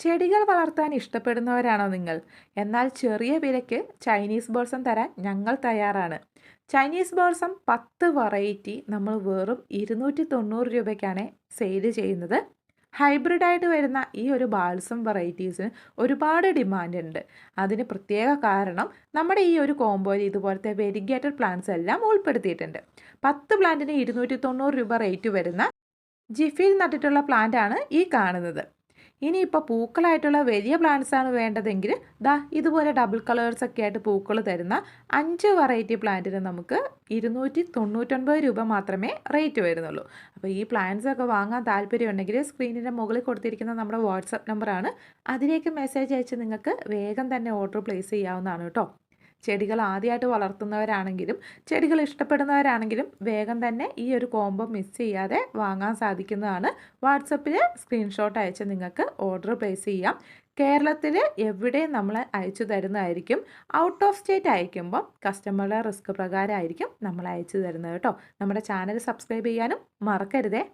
ചെടികൾ വളർത്താൻ ഇഷ്ടപ്പെടുന്നവരാണോ നിങ്ങൾ? എന്നാൽ ചെറിയ വിലയ്ക്ക് ചൈനീസ് ബോൾസം തരാൻ ഞങ്ങൾ തയ്യാറാണ്. ചൈനീസ് ബോൾസം പത്ത് വെറൈറ്റി നമ്മൾ വെറും ഇരുന്നൂറ്റി തൊണ്ണൂറ് രൂപയ്ക്കാണ് സെയിൽ ചെയ്യുന്നത്. ഹൈബ്രിഡായിട്ട് വരുന്ന ഈ ഒരു ബാൾസം വെറൈറ്റീസിന് ഒരുപാട് ഡിമാൻഡ് ഉണ്ട്. അതിന് പ്രത്യേക കാരണം നമ്മുടെ ഈ ഒരു കോമ്പോയിൽ ഇതുപോലത്തെ വെരിഗേറ്റഡ് പ്ലാന്റ്സ് എല്ലാം ഉൾപ്പെടുത്തിയിട്ടുണ്ട്. പത്ത് പ്ലാന്റിന് ഇരുന്നൂറ്റി തൊണ്ണൂറ് രൂപ റേറ്റ് വരുന്ന ജിഫിയിൽ നട്ടിട്ടുള്ള പ്ലാന്റ് ആണ് ഈ കാണുന്നത്. ഇനിയിപ്പോൾ പൂക്കളായിട്ടുള്ള വലിയ പ്ലാന്റ്സ് ആണ് വേണ്ടതെങ്കിൽ ദാ ഇതുപോലെ ഡബിൾ കളേഴ്സ് ഒക്കെ ആയിട്ട് പൂക്കൾ തരുന്ന അഞ്ച് വെറൈറ്റി പ്ലാന്റിന് നമുക്ക് ഇരുന്നൂറ്റി തൊണ്ണൂറ്റൊൻപത് രൂപ മാത്രമേ റേറ്റ് വരുന്നുള്ളൂ. അപ്പോൾ ഈ പ്ലാന്റ്സ് ഒക്കെ വാങ്ങാൻ താല്പര്യമുണ്ടെങ്കിൽ സ്ക്രീനിന്റെ മുകളിൽ കൊടുത്തിരിക്കുന്ന നമ്മുടെ വാട്സപ്പ് നമ്പറാണ് അതിലേക്ക് മെസ്സേജ് അയച്ച് നിങ്ങൾക്ക് വേഗം തന്നെ ഓർഡർ പ്ലേസ് ചെയ്യാവുന്നതാണ് കേട്ടോ. ചെടികൾ ആദ്യമായിട്ട് വളർത്തുന്നവരാണെങ്കിലും ചെടികൾ ഇഷ്ടപ്പെടുന്നവരാണെങ്കിലും വേഗം തന്നെ ഈ ഒരു കോംബോ മിസ് ചെയ്യാതെ വാങ്ങാൻ സാധിക്കുന്നതാണ്. വാട്സപ്പിൽ സ്ക്രീൻഷോട്ട് അയച്ച് നിങ്ങൾക്ക് ഓർഡർ പ്ലേസ് ചെയ്യാം. കേരളത്തിൽ എവിടെ നമ്മൾ അയച്ചു തരുന്നതായിരിക്കും. ഔട്ട് ഓഫ് സ്റ്റേറ്റ് അയക്കുമ്പോൾ കസ്റ്റമറുടെ റിസ്ക് പ്രകാരമായിരിക്കും നമ്മൾ അയച്ചു തരുന്നത് കേട്ടോ. നമ്മുടെ ചാനൽ സബ്സ്ക്രൈബ് ചെയ്യാനും മറക്കരുതേ.